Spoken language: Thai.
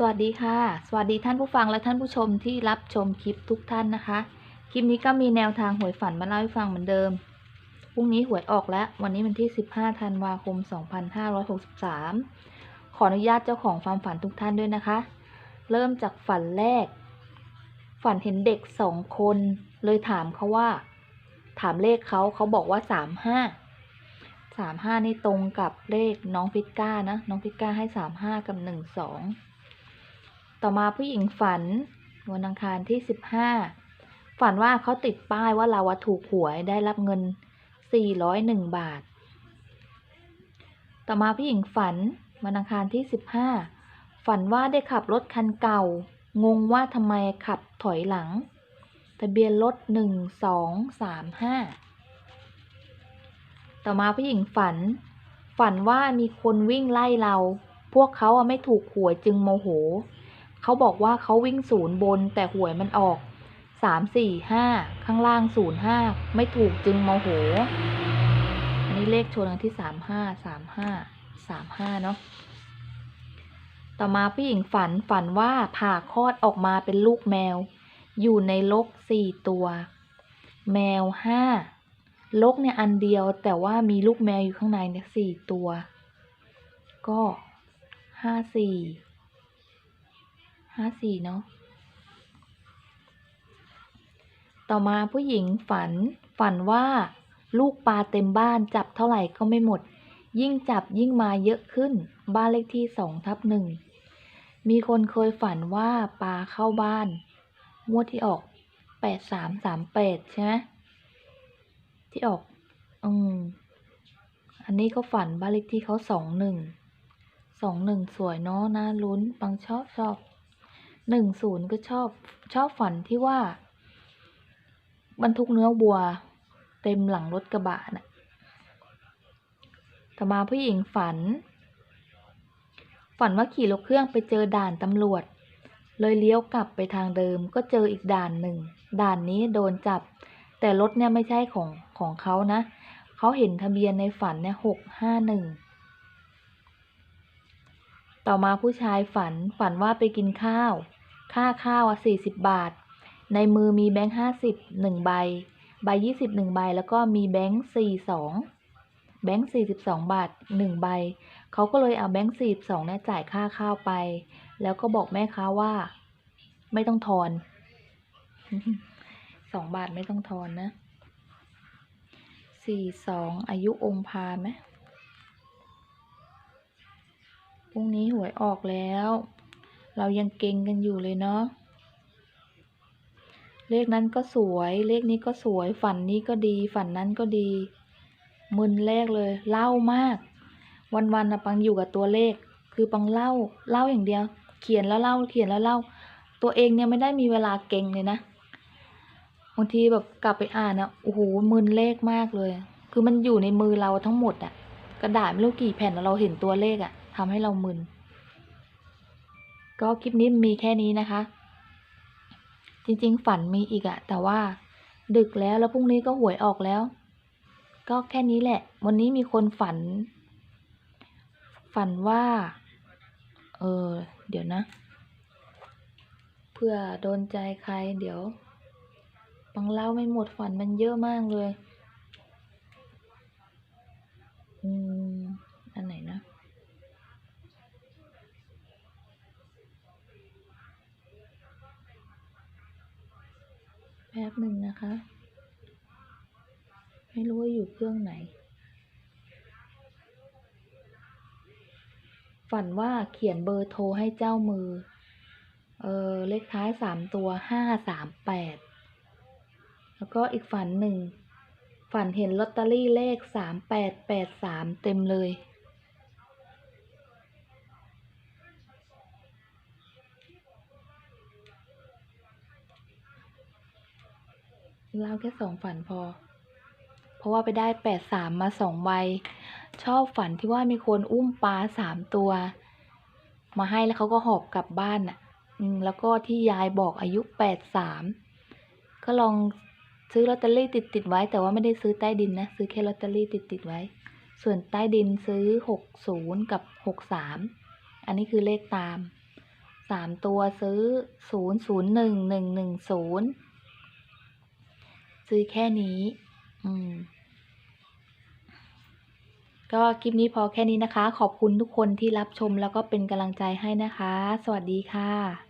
สวัสดีค่ะ สวัสดีท่านผู้ฟังและท่านผู้ชมที่รับชมคลิปทุกท่านนะคะ คลิปนี้ก็มีแนวทางหวยฝันมาเล่าให้ฟังเหมือนเดิม พรุ่งนี้หวยออกแล้ว วันนี้วันที่ 15 ธันวาคม 2563 ขออนุญาตเจ้าของความฝันทุกท่านด้วยนะคะ เริ่มจากฝันแรก ฝันเห็นเด็กสองคน เลยถามเขาว่า ถามเลขเขาเขาบอกว่า 35สามห้านี่ตรงกับเลขน้องพิก้านะ น้องพิก้าให้สามห้ากับหนึ่งสอง ต่อมาผู้หญิงฝัน วันอังคารที่สิบห้าฝันว่าเขาติดป้ายว่าเราถูกหวยได้รับเงินสี่ร้อยหนึ่งบาท ต่อมาผู้หญิงฝัน วันอังคารที่สิบห้าฝันว่าได้ขับรถคันเก่า งงว่าทำไมขับถอยหลัง ทะเบียนรถหนึ่งสองสามห้าต่อมาผู้หญิงฝัน ฝันว่ามีคนวิ่งไล่เรา พวกเขาไม่ถูกหวยจึงโมโห เขาบอกว่าเขาวิ่งศูนย์บนแต่หวยมันออกสามสี่ห้าข้างล่างศูนย์ห้าไม่ถูกจึงโมโห อันนี้เลขโชนกันที่สามห้าสามห้าสามห้าเนาะต่อมาผู้หญิงฝันฝันว่าผ่าคลอดออกมาเป็นลูกแมว อยู่ในลกสี่ตัว แมวห้าลกเนี่ยอันเดียวแต่ว่ามีลูกแมวอยู่ข้างในเนี่ยสี่ตัว ก็ห้าสี่ ห้าสี่เนาะ ต่อมาผู้หญิงฝันฝันว่าลูกปลาเต็มบ้านจับเท่าไหร่ก็ไม่หมด ยิ่งจับยิ่งมาเยอะขึ้น บ้านเลขที่สองทับหนึ่งมีคนเคยฝันว่าปลาเข้าบ้านงวดที่ออกแปดสามสามแปดใช่ไหมที่ออก อืม อันนี้เขาฝันบ้านเลขที่เขาสองหนึ่ง สองหนึ่งสวยเนาะน่าลุ้นบางชอบชอบ หนึ่งศูนย์ก็ชอบชอบฝันที่ว่า บรรทุกเนื้อวัว เต็มหลังรถกระบะน่ะต่อมาผู้หญิงฝัน ฝันว่าขี่รถเครื่องไปเจอด่านตำรวจ เลยเลี้ยวกลับไปทางเดิม ก็เจออีกด่านหนึ่ง ด่านนี้โดนจับ แต่รถเนี่ยไม่ใช่ของของเขานะ เขาเห็นทะเบียนในฝันเนี่ยหกห้าหนึ่งต่อมาผู้ชายฝันฝันว่าไปกินข้าว ค่าข้าวอะสี่สิบบาท ในมือมีแบงค์ห้าสิบหนึ่งใบ ใบยี่สิบหนึ่งใบ แล้วก็มีแบงค์สี่สองแบงค์สี่สิบสองบาทหนึ่งใบ เขาก็เลยเอาแบงค์สี่สองเนี่ยจ่ายค่าข้าวไป แล้วก็บอกแม่ค้าว่า ไม่ต้องทอนสองบาทไม่ต้องทอนนะสี่สองอายุองค์พาไหมพรุ่งนี้หวยออกแล้ว เรายังเก่งกันอยู่เลยเนาะ เลขนั้นก็สวย เลขนี้ก็สวย ฝันนี้ก็ดี ฝันนั้นก็ดี มึนเลขเลย เล่ามาก วันๆนะปังอยู่กับตัวเลข คือปังเล่า เล่าอย่างเดียว เขียนแล้วเล่า เขียนแล้วเล่า ตัวเองเนี่ยไม่ได้มีเวลาเก่งเลยนะ บางทีแบบกลับไปอ่านนะโอ้โห มึนเลขมากเลย คือมันอยู่ในมือเราทั้งหมดอะกระดาษไม่รู้กี่แผ่นแล้วเราเห็นตัวเลขอะทำให้เรามึน ก็คลิปนี้มีแค่นี้นะคะ จริงๆฝันมีอีกอะแต่ว่าดึกแล้วแล้วพรุ่งนี้ก็หวยออกแล้ว ก็แค่นี้แหละ วันนี้มีคนฝัน ฝันว่า เออ เดี๋ยวนะ เพื่อโดนใจใคร เดี๋ยวฟังเล่าไม่หมดฝันมันเยอะมากเลย อืม อันไหนนะ แป๊บหนึ่งนะคะ ไม่รู้ว่าอยู่เครื่องไหน ฝันว่าเขียนเบอร์โทรให้เจ้ามือ เออเลขท้ายสามตัวห้าสามแปด แล้วก็อีกฝันหนึ่ง ฝันเห็นลอตเตอรี่เลขสามแปดแปดสามเต็มเลย เล่าแค่สองฝันพอ เพราะว่าไปได้แปดสามมาสองใบ ชอบฝันที่ว่ามีคนอุ้มปลาสามตัว มาให้แล้วเขาก็หอบกลับบ้านน่ะ อืม แล้วก็ที่ยายบอกอายุแปดสามก็ลองซื้อลอตเตอรี่ติดติดไว้ แต่ว่าไม่ได้ซื้อใต้ดินนะ ซื้อแค่ลอตเตอรี่ติดติดไว้ ส่วนใต้ดินซื้อหกศูนย์กับหกสามอันนี้คือเลขตามสามตัวซื้อศูนย์ศูนย์หนึ่งหนึ่งหนึ่งศูนย์ ซื้อแค่นี้ อืม ก็คลิปนี้พอแค่นี้นะคะ ขอบคุณทุกคนที่รับชมแล้วก็เป็นกำลังใจให้นะคะ สวัสดีค่ะ